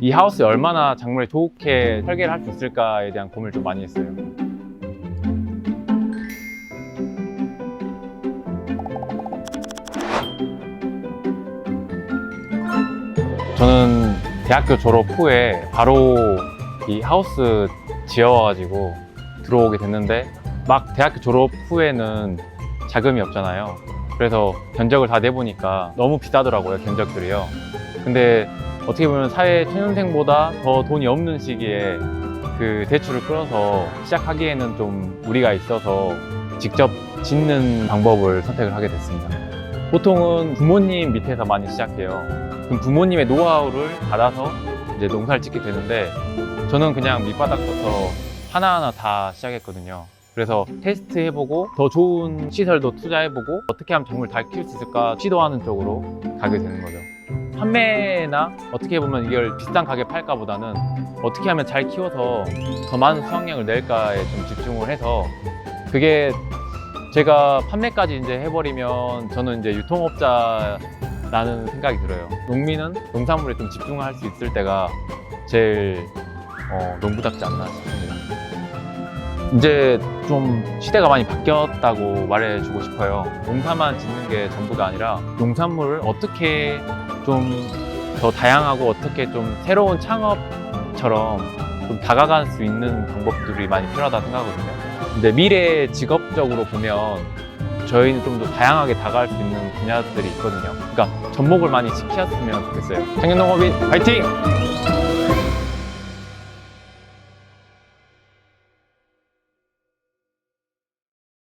이 하우스에 얼마나 작물에 좋게 설계를 할 수 있을까에 대한 고민을 좀 많이 했어요. 저는 대학교 졸업 후에 바로 이 하우스 지어가지고 들어오게 됐는데 막 대학교 졸업 후에는 자금이 없잖아요. 그래서 견적을 다 내보니까 너무 비싸더라고요, 견적들이요. 근데 어떻게 보면 사회 초년생보다 더 돈이 없는 시기에 그 대출을 끌어서 시작하기에는 좀 무리가 있어서 직접 짓는 방법을 선택을 하게 됐습니다. 보통은 부모님 밑에서 많이 시작해요. 그럼 부모님의 노하우를 받아서 이제 농사를 짓게 되는데 저는 그냥 밑바닥부터 하나하나 다 시작했거든요. 그래서 테스트 해보고 더 좋은 시설도 투자해보고 어떻게 하면 작물 잘 키울 수 있을까 시도하는 쪽으로 가게 되는 거죠. 판매나 어떻게 보면 이걸 비싼 가게 팔까 보다는 어떻게 하면 잘 키워서 더 많은 수확량을 낼까에 좀 집중을 해서 그게 제가 판매까지 이제 해버리면 저는 이제 유통업자라는 생각이 들어요. 농민은 농산물에 좀 집중을 할수 있을 때가 제일 어, 농부답지 않나 싶습니다. 이제 좀 시대가 많이 바뀌었다고 말해주고 싶어요. 농사만 짓는 게 전부가 아니라 농산물을 어떻게 좀 더 다양하고 어떻게 좀 새로운 창업처럼 좀 다가갈 수 있는 방법들이 많이 필요하다 생각하거든요. 근데 미래 직업적으로 보면 저희는 좀 더 다양하게 다가갈 수 있는 분야들이 있거든요. 그러니까 접목을 많이 시켰으면 좋겠어요. 청년농업인 화이팅!